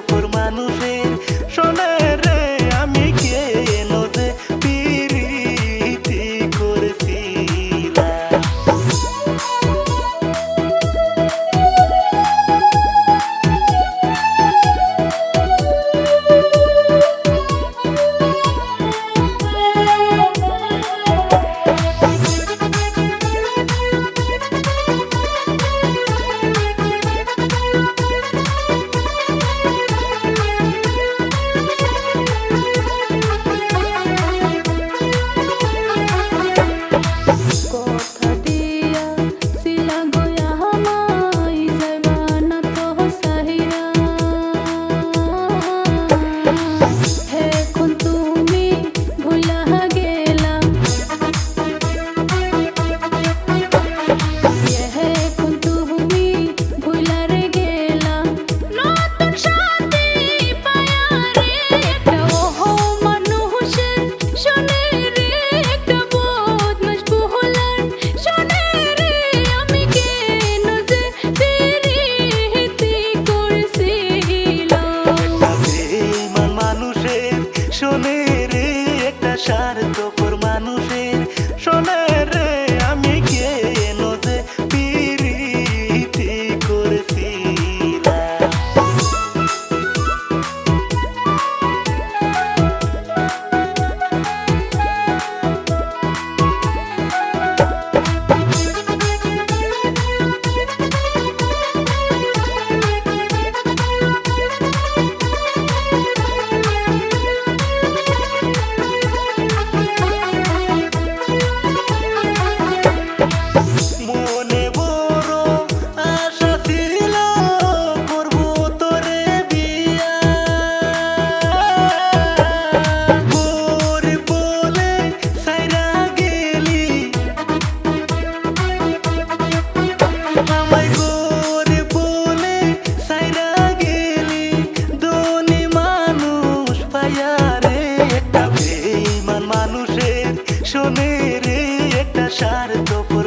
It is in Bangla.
সকল মানুষের সোনা রে একটা সার তোপর